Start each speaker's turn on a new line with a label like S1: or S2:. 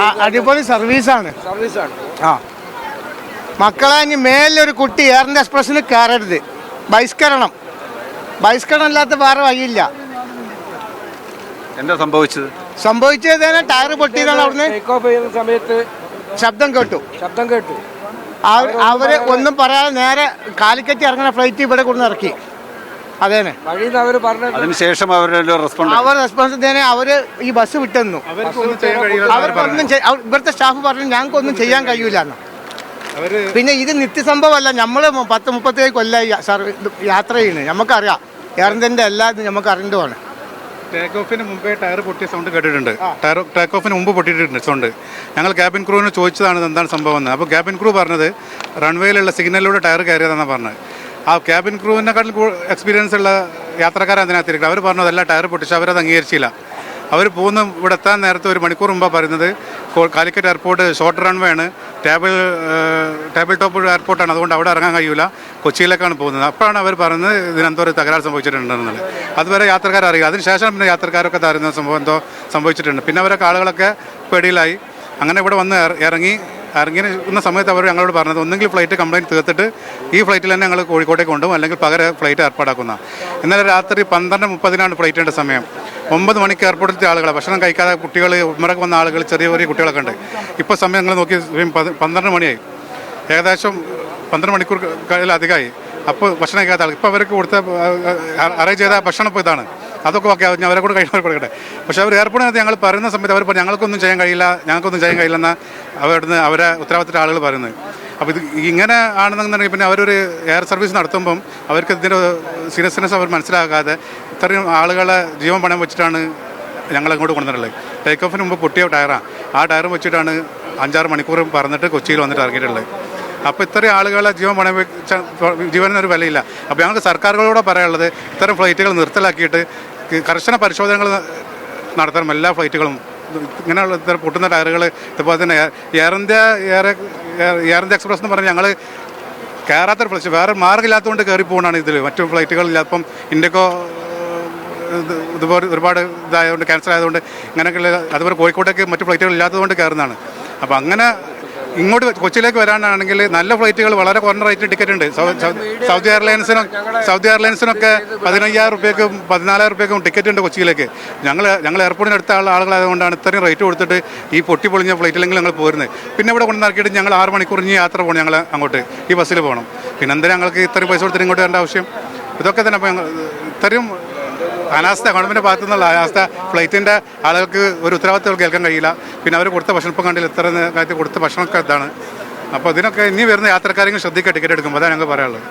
S1: അടിപൊളി സർവീസാണ്.
S2: സർവീസാണ്.
S1: ആ. മക്കളെ ഇനി മേലൊരു കുട്ടി എയർ എക്സ്പ്രസ്സിന് കയറരുത് ബഹിഷ്കരണം. ബഹിഷ്കരണം ഇല്ലാത്ത വേറെ വഴിയില്ല.
S3: എന്താ സംഭവിച്ചത്?
S1: സംഭവിച്ചത് തന്നെ ടയർ പൊട്ടിയതാണ് അവിടുന്ന്.
S2: സമയത്ത്
S1: ശബ്ദം കേട്ടു.
S2: ശബ്ദം കേട്ടു.
S1: അവ- അവർ ഒന്നും പറയാതെ നേരെ കാലിക്കറ്റ് ഇറങ്ങുന്ന ഫ്ലൈറ്റ് ഇവിടെ കൊണ്ടു ഇറക്കി. അതേനെ
S2: അവർ
S3: അതിനുശേഷം അവരുടെ റെസ്പോണ്ട്
S1: അവർ റെസ്പോൺസ് തന്നെ അവർ ഈ ബസ് വിട്ടെന്നു. അവർക്കൊന്നും ഇവിടുത്തെ സ്റ്റാഫ് പറഞ്ഞു ഞങ്ങൾക്കൊന്നും ചെയ്യാൻ കഴിയൂല എന്ന് പിന്നെ ഇത് നിത്യസംഭവമല്ല. നമ്മൾ പത്ത് മുപ്പത്തേഴ് കൊല്ലമായി സർവീ യാത്ര ചെയ്യുന്നത് നമുക്കറിയാം എയർ ഇന്ത്യന്റെ എല്ലാ ഇതും നമുക്ക് അറിയേണ്ടതാണ്.
S4: ടേക്ക് ഓഫിന് മുമ്പേ ടയർ പൊട്ടിയ സൗണ്ട് കേട്ടിട്ടുണ്ട്. ടയർ ടേക്ക് ഓഫിന് മുമ്പ് പൊട്ടിയിട്ടുണ്ട് സൗണ്ട് ഞങ്ങൾ ക്യാബിൻ ക്രൂവിനെ ചോദിച്ചതാണ് ഇത് എന്താണ് സംഭവം എന്ന്. അപ്പോൾ ക്യാബിൻ ക്രൂ പറഞ്ഞത് റൺവേയിലുള്ള സിഗ്നലിലൂടെ ടയർ കയറിയതെന്നാണ് പറഞ്ഞത്. ആ ക്യാബിൻ ക്രൂവിനെക്കാട്ടിൽ എക്സ്പീരിയൻസ് ഉള്ള യാത്രക്കാർ അതിനകത്തിരിക്കുന്നത് അവർ പറഞ്ഞു അല്ല ടയർ പൊട്ടിച്ച് അവരത് അംഗീകരിച്ചില്ല. അവർ പോകുന്ന ഇവിടെ എത്താൻ നേരത്തെ ഒരു മണിക്കൂർ മുമ്പാണ് പറയുന്നത് കാലിക്കറ്റ് എയർപോർട്ട് ഷോർട്ട് റൺവേ ആണ്. ടേബിൾ ടേബിൾ ടോപ്പ് എയർപോർട്ടാണ് അതുകൊണ്ട് അവിടെ ഇറങ്ങാൻ കഴിയില്ല കൊച്ചിയിലേക്കാണ് പോകുന്നത്. അപ്പോഴാണ് അവർ പറഞ്ഞത് ഇതിനെന്തോ ഒരു തകരാറ് സംഭവിച്ചിട്ടുണ്ടെന്നുള്ളത്. അതുവരെ യാത്രക്കാർ അറിയില്ല. അതിനുശേഷം പിന്നെ യാത്രക്കാരൊക്കെ തരുന്ന സംഭവം എന്തോ സംഭവിച്ചിട്ടുണ്ട്. പിന്നെ അവരൊക്കെ ആളുകളൊക്കെ പേടിയിലായി. അങ്ങനെ ഇവിടെ വന്ന് ഇറങ്ങി ഇറങ്ങിയിരുന്ന സമയത്ത് അവർ ഞങ്ങളോട് പറഞ്ഞത് ഒന്നെങ്കിൽ ഫ്ലൈറ്റ് കംപ്ലൈന്റ് തീർത്തിട്ട് ഈ ഫ്ലൈറ്റിൽ തന്നെ ഞങ്ങൾ കോഴിക്കോട്ടേക്ക് കൊണ്ടുപോകും അല്ലെങ്കിൽ പകരം ഫ്ലൈറ്റ് ഏർപ്പാടാക്കുന്ന. ഇന്നലെ രാത്രി പന്ത്രണ്ട് മുപ്പതിനാണ് ഫ്ലൈറ്റിന്റെ സമയം. ഒമ്പത് മണിക്ക് എയർപോർട്ടിലത്തെ ആളുകൾ ഭക്ഷണം കഴിക്കാതെ കുട്ടികൾ ഉമ്മറക്ക് വന്ന ആളുകൾ ചെറിയ ചെറിയ കുട്ടികളൊക്കെ ഉണ്ട്. ഇപ്പോൾ സമയം ഞങ്ങൾ നോക്കി പന്ത്രണ്ട് മണിയായി. ഏകദേശം പന്ത്രണ്ട് മണിക്കൂർ അധികമായി. അപ്പോൾ ഭക്ഷണം കഴിക്കാത്ത ആൾ ഇപ്പോൾ അവർക്ക് കൊടുത്ത അറേഞ്ച് ചെയ്ത ഭക്ഷണം ഇപ്പോൾ ഇതാണ്. അതൊക്കെ ഓക്കെ അവരെ കൂടെ കഴിഞ്ഞവർ കൊടുക്കട്ടെ പക്ഷേ അവർ എയർപോർട്ടിനകത്ത് ഞങ്ങൾ പറയുന്ന സമയത്ത് അവർ ഞങ്ങൾക്കൊന്നും ചെയ്യാൻ കഴിയില്ല ഞങ്ങൾക്കൊന്നും ചെയ്യാൻ കഴിയില്ലെന്ന് അവിടുന്ന് അവരെ ഉത്തരവാദിത്ത ആളുകൾ പറയുന്നത്. അപ്പോൾ ഇത് ഇങ്ങനെ ആണെന്നുണ്ടെങ്കിൽ പിന്നെ അവരൊരു എയർ സർവീസ് നടത്തുമ്പം അവർക്ക് ഇതിന്റെ സീരിയസ്നെസ് അവർ മനസ്സിലാക്കാതെ ഇത്രയും ആളുകളെ ജീവൻ പണയം വെച്ചിട്ടാണ് ഞങ്ങൾ അങ്ങോട്ട് കൊണ്ടുവന്നിട്ടുള്ളത്. ടേക്ക് ഓഫിന് മുമ്പ് പൊട്ടിയ ടയറാണ് ആ ടയർ വെച്ചിട്ടാണ് അഞ്ചാറ് മണിക്കൂർ പറഞ്ഞിട്ട് കൊച്ചിയിൽ വന്നിട്ട് ഇറങ്ങിയിട്ടുള്ളത് അപ്പോൾ ഇത്രയും ആളുകളെ ജീവൻ പണയം വെച്ച ജീവനൊരു വിലയില്ല. അപ്പോൾ ഞങ്ങൾക്ക് സർക്കാരുകളോട് പറയാനുള്ളത് ഇത്തരം ഫ്ലൈറ്റുകൾ നിർത്തലാക്കിയിട്ട് കർശന പരിശോധനകൾ നടത്തണം എല്ലാ ഫ്ലൈറ്റുകളും ഇങ്ങനെയുള്ള ഇത്തരം പൊട്ടുന്ന ടയറുകൾ ഇതുപോലെ തന്നെ air- India air India express എന്ന് പറഞ്ഞാൽ ഞങ്ങൾ കയറാത്തൊരു ഫ്ലൈറ്റ് വേറെ മാർഗമില്ലാത്തതുകൊണ്ട് കയറി പോകുന്നതാണ് ഇതിൽ മറ്റു ഫ്ലൈറ്റുകളില്ല അപ്പം ഇൻഡിക്കോ ഇത് ഇതുപോലെ ഒരുപാട് ഇതായതുകൊണ്ട് ക്യാൻസൽ ആയതുകൊണ്ട് ഇങ്ങനെയൊക്കെയുള്ള അതുപോലെ കോഴിക്കോട്ടേക്ക് മറ്റു ഫ്ലൈറ്റുകൾ ഇല്ലാത്തതുകൊണ്ട് കയറുന്നതാണ് അപ്പോൾ അങ്ങനെ ഇങ്ങോട്ട് കൊച്ചിയിലേക്ക് വരാനാണെങ്കിൽ നല്ല ഫ്ലൈറ്റുകൾ വളരെ കുറഞ്ഞ റേറ്റ് ടിക്കറ്റ് ഉണ്ട്. സൗദി എയർലൈൻസിനും സൗദി എയർലൈൻസിനൊക്കെ പതിനയ്യായിരം റുപ്യക്കും പതിനാലായിരം റുപ്യക്കും ടിക്കറ്റ് ഉണ്ട് കൊച്ചിയിലേക്ക്. ഞങ്ങൾ ഞങ്ങൾ എയർപോർട്ടിന് അടുത്ത ആളുകളായതുകൊണ്ടാണ് ഇത്രയും റേറ്റ് കൊടുത്തിട്ട് ഈ പൊട്ടി പൊളിഞ്ഞ ഫ്ലൈറ്റിലെങ്കിലും ഞങ്ങൾ പോരുന്നത്. പിന്നെ ഇവിടെ കൊണ്ടുവന്നാക്കിയിട്ട് ഞങ്ങൾ ആറ് മണിക്കൂർ ഇനി യാത്ര പോകണം ഞങ്ങൾ അങ്ങോട്ട്. ഈ ബസ്സിൽ പോകണം. പിന്നെ എന്തിനാ ഞങ്ങൾക്ക് ഇത്രയും പൈസ കൊടുത്തിട്ട് ഇങ്ങോട്ട് വരേണ്ട ആവശ്യം? ഇതൊക്കെ തന്നെ ഇത്രയും അനാസ്ഥ ഗവൺമെന്റ് ഭാഗത്തു നിന്നുള്ള അനാസ്ഥ ഫ്ലൈറ്റിന്റെ ആളുകൾക്ക് ഒരു ഉത്തരവാദിത്തം കേൾക്കാൻ കഴിയില്ല. പിന്നെ അവർ കൊടുത്ത ഭക്ഷണം ഇപ്പം കണ്ടില്ല ഇത്ര കാര്യത്തിൽ കൊടുത്ത ഭക്ഷണമൊക്കെ ഇതാണ്. അപ്പോൾ ഇതിനൊക്കെ ഇനി വരുന്ന യാത്രക്കാരെങ്കിലും ശ്രദ്ധിക്കുക ടിക്കറ്റ് എടുക്കുമ്പോൾ. അതാണ് ഞങ്ങൾ പറയാനുള്ളത്.